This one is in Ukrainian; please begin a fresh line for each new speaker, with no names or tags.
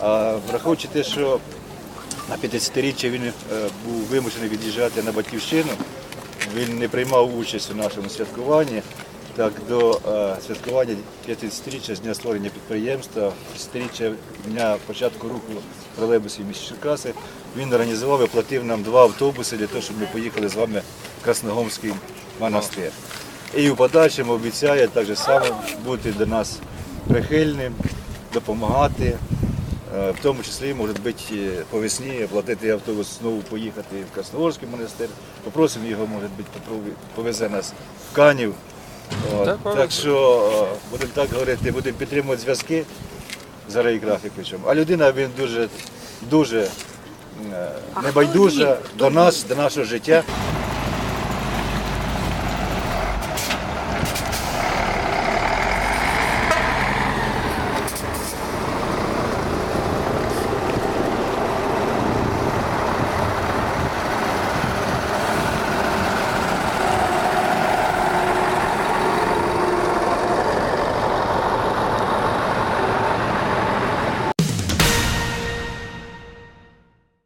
Враховуючи те, що на 50-річчя він е, був вимушений від'їжджати на батьківщину, він не приймав участь у нашому святкуванні. Так, до е, святкування 50-річчя з дня створення підприємства, 50-річчя дня початку руху тролейбусів міста Черкаси, він організував і оплатив нам два автобуси для того, щоб ми поїхали з вами в Красногомський монастир. І в подальшому обіцяє так само бути до нас прихильним, допомагати. Е, В тому числі, може бути, е, по весні оплатити автобус, знову поїхати в Красногорський монастир. Попросимо його, може бути, попробуй- повезе нас в Канів. От.
Так,
Так що е, будемо так говорити, будемо підтримувати зв'язки з Арей Графіковичем. А людина він дуже, дуже небайдужа до нас, до нашого життя.